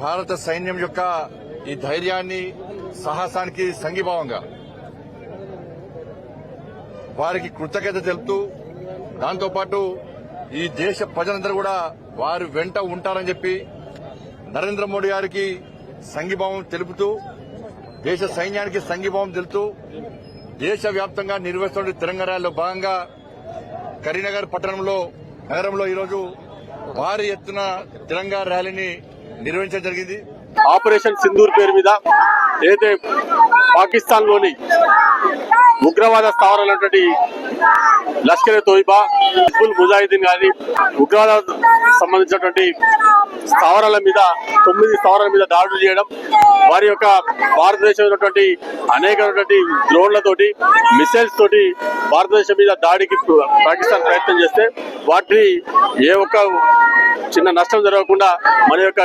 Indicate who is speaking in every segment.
Speaker 1: భారత సైన్యం యొక్క ఈ ధైర్యాన్ని సాహసానికి సంఘీభావంగా వారికి కృతజ్ఞత తెలుపుతూ దాంతోపాటు ఈ దేశ ప్రజలందరూ కూడా వారి వెంట ఉంటారని చెప్పి నరేంద్ర మోడీ గారికి సంఘీభావం తెలుపుతూ దేశ సైన్యానికి సంఘీభావం తెలుపుతూ దేశవ్యాప్తంగా నిర్వహిస్తున్న తిరంగ ర్యాలీలో భాగంగా కరీంనగర్ పట్టణంలో నగరంలో ఈరోజు భారీ ఎత్తున తిరంగా ర్యాలీని నిర్వహించడం జరిగింది.
Speaker 2: ఆపరేషన్ సింధూర్ పేరు మీద ఏదైతే పాకిస్తాన్లోని ఉగ్రవాద స్థావరాలైనటువంటి లష్కర్ ఎ తోయిబా హిజ్బుల్ ముజాహిదీన్ కానీ ఉగ్రవాద సంబంధించినటువంటి స్థావరాల మీద తొమ్మిది స్థావరాల మీద దాడులు చేయడం వారి యొక్క భారతదేశం ఉన్నటువంటి అనేకమైనటువంటి డ్రోన్లతోటి మిసైల్స్ తోటి భారతదేశం మీద దాడికి పాకిస్తాన్ ప్రయత్నం చేస్తే వాటిని ఏ ఒక్క చిన్న నష్టం జరగకుండా మన యొక్క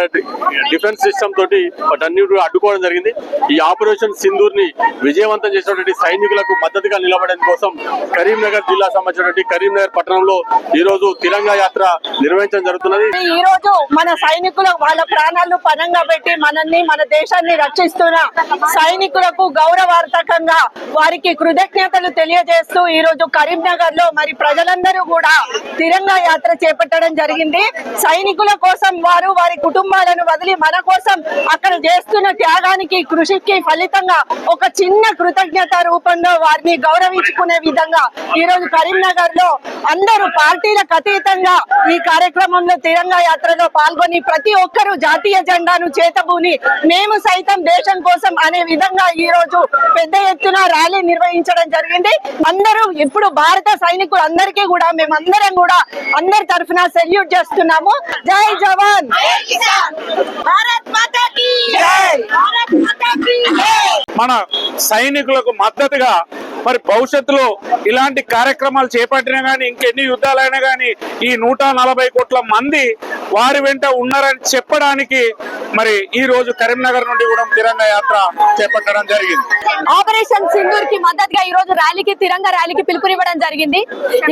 Speaker 2: డిఫెన్స్ సిస్టమ్ తోటి వాటన్నిటి అడ్డుకోవడం జరిగింది. ఈ ఆపరేషన్ సింధూర్ని విజయవంతం చేసినటువంటి సైనికులకు మద్దతుగా నిలబడడం కోసం కరీంనగర్ జిల్లా సంబంధించినటువంటి కరీంనగర్ పట్టణంలో ఈ రోజు తిరంగా యాత్ర నిర్వహించడం జరుగుతున్నది.
Speaker 3: ఈ రోజు మన సైనికులు వాళ్ళ ప్రాణాలు పనంగా పెట్టి మనల్ని మన దేశాన్ని రక్షిస్తున్న సైనికులకు గౌరవార్థకంగా వారికి కృతజ్ఞతలు తెలియజేస్తూ ఈ రోజు కరీంనగర్లో మరి ప్రజలందరూ కూడా తిరంగా యాత్ర చేపట్టడం జరిగింది. సైనికుల కోసం వారు వారి కుటుంబాలను వదిలి మన కోసం అక్కడ చేస్తున్న త్యాగానికి కృషికి ఫలితంగా ఒక చిన్న కృతజ్ఞత రూపంలో వారిని గౌరవించుకునే విధంగా ఈ రోజు కరీంనగర్లో అందరూ పార్టీలకు అతీతంగా ఈ కార్యక్రమంలో తిరంగా యాత్రలో పాల్గొని ప్రతి ఒక్కరూ జాతీయ జెండాను చేతబూని మేము సైతం దేశం కోసం అనే విధంగా ఈ రోజు పెద్ద ఎత్తున ర్యాలీ నిర్వహించడం జరిగింది. అందరూ ఇప్పుడు భారత సైనికులు అందరికీ కూడా మేమందరం కూడా అందరి తరఫున సెల్యూట్ చేస్తున్నాము. జై జవాన్. భారత్ మాతా కీ. జై. భారత్ మాతా కీ. జై
Speaker 4: మన సైనికులకు మద్దతుగా మరి భవిష్యత్తులో ఇలాంటి కార్యక్రమాలు చేపట్టినా గానీ ఇంకెన్ని యుద్ధాలైనా గానీ ఈ నూట నలభై కోట్ల మంది వారి వెంట ఉన్నారని చెప్పడానికి మరి ఈ రోజు కరీంనగర్ నుండి కూడా తిరంగ యాత్ర చేపట్టడం జరిగింది.
Speaker 5: ఆపరేషన్ సింధూర్కి మద్దతుగా ఈ రోజు ర్యాలీకి తిరంగ ర్యాలీకి పిలుపునివ్వడం జరిగింది.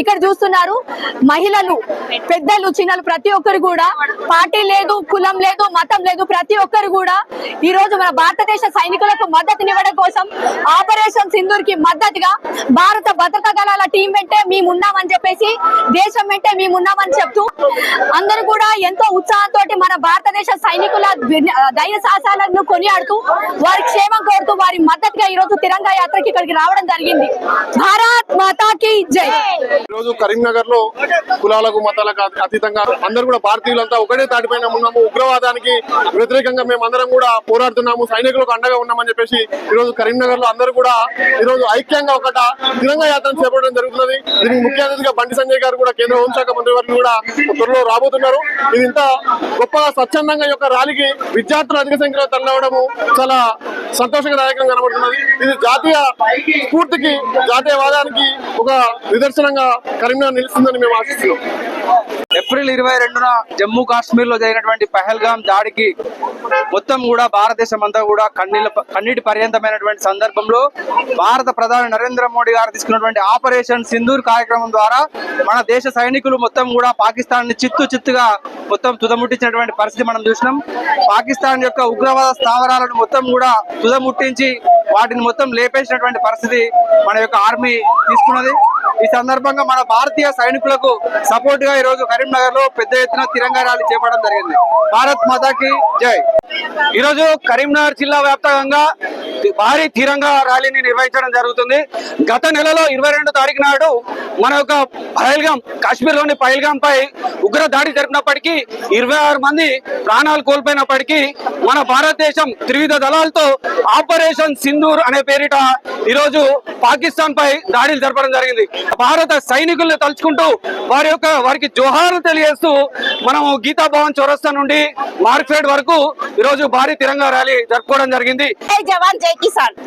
Speaker 5: ఇక్కడ చూస్తున్నారు మహిళలు పెద్దలు చిన్నలు ప్రతి ఒక్కరు కూడా. పార్టీ లేదు కులం లేదు మతం లేదు ప్రతి ఒక్కరు కూడా ఈ రోజు మన భారతదేశ సైనికులకు మద్దతునివ్వడం కోసం ఆపరేషన్ సింధూర్కి మద్దతుగా భారత భద్రతా దళాల టీం వెంటే మేము ఉన్నామని చెప్పేసి దేశం వెంటే మేము ఉన్నామని చెప్తూ అందరూ కూడా ఎంతో ఉత్సాహంతో మన భారతదేశ సైనికుల ధైర్య సాహసాలను కొనియాడుతూ వారి క్షేమం కోరుతూ వారి మద్దతుగా ఈ రోజు తిరంగా యాత్రకి ఇక్కడికి రావడం జరిగింది. భారత్ మాతాకి జై!
Speaker 2: ఈ రోజు కరీంనగర్లో కులాలకు మతాలకు అతీతంగా అందరూ కూడా భారతీయులంతా ఒకటే తాటిపైన ఉన్నాము. ఉగ్రవాదానికి వ్యతిరేకంగా మేము అందరం కూడా పోరాడుతున్నాము. సైనికులకు అండగా ఉన్నామని చెప్పేసి ఈ రోజు కరీంనగర్లో అందరూ కూడా ఈ రోజు ఐక్యంగా ఒకట. తిరంగా యాత్ర చేపట్టడం జరుగుతున్నది. దీనికి ముఖ్య అతిథిగా బండి సంజయ్ గారు కూడా కేంద్ర హోంశాఖ మంత్రి వారిని కూడా త్వరలో రాబోతున్నారు. ఇది ఇంత గొప్పగా స్వచ్ఛందంగా యొక్క ర్యాలీకి విద్యార్థులు అధిక సంఖ్యలో తరలవడము చాలా సంతోషకరదాయకంగా కనబడుతున్నది. ఇది జాతీయ స్ఫూర్తికి జాతీయవాదానికి ఒక నిదర్శనంగా కరీంనగర్ నిలుస్తుందని మేము ఆశిస్తున్నాం.
Speaker 6: ఏప్రిల్ ఇరవై రెండున జమ్మూ కాశ్మీర్లో జరిగినటువంటి పహల్గాం దాడికి మొత్తం కూడా భారతదేశం అంతా కూడా కన్నీళ్ళ కన్నీటి పర్యంతమైనటువంటి సందర్భంలో భారత ప్రధాని నరేంద్ర మోడీ గారు తీసుకున్నటువంటి ఆపరేషన్ సింధూర్ కార్యక్రమం ద్వారా మన దేశ సైనికులు మొత్తం కూడా పాకిస్తాన్ని చిత్తు చిత్తుగా మొత్తం తుదముట్టించినటువంటి పరిస్థితి మనం చూసినాం. పాకిస్తాన్ యొక్క ఉగ్రవాద స్థావరాలను మొత్తం కూడా తుదముట్టించి వాటిని మొత్తం లేపేసినటువంటి పరిస్థితి మన యొక్క ఆర్మీ తీసుకున్నది. ఈ సందర్భంగా మన భారతీయ సైనికులకు సపోర్ట్గా ఈ రోజు కరీంనగర్లో పెద్ద ఎత్తున తిరంగా ర్యాలీ చేపట్టడం జరిగింది. భారత్ మాతాకి జై. ఈ రోజు కరీంనగర్ జిల్లా వ్యాప్తంగా భారీ తిరంగా ర్యాలీని నిర్వహించడం జరుగుతుంది. గత నెలలో ఇరవై రెండు తారీఖు నాడు మన యొక్క పహల్గాం కాశ్మీర్లోని పహల్గాం పై ఉగ్ర దాడి జరిపినప్పటికీ ఇరవై ఆరు మంది ప్రాణాలు కోల్పోయినప్పటికీ మన భారతదేశం త్రివిధ దళాలతో ఆపరేషన్ సింధూర్ అనే పేరిట ఈరోజు పాకిస్తాన్ పై దాడులు జరపడం జరిగింది. భారత సైనికుల్ని తలుచుకుంటూ వారి యొక్క వారికి జోహార్లు తెలియజేస్తూ మనం గీతా భవన్ చౌరస్తా నుండి మార్ఫేడ్ వరకు ఈరోజు భారీ తిరంగా ర్యాలీ జరుపుకోవడం జరిగింది.
Speaker 3: జవాన్ జై కిసాన్.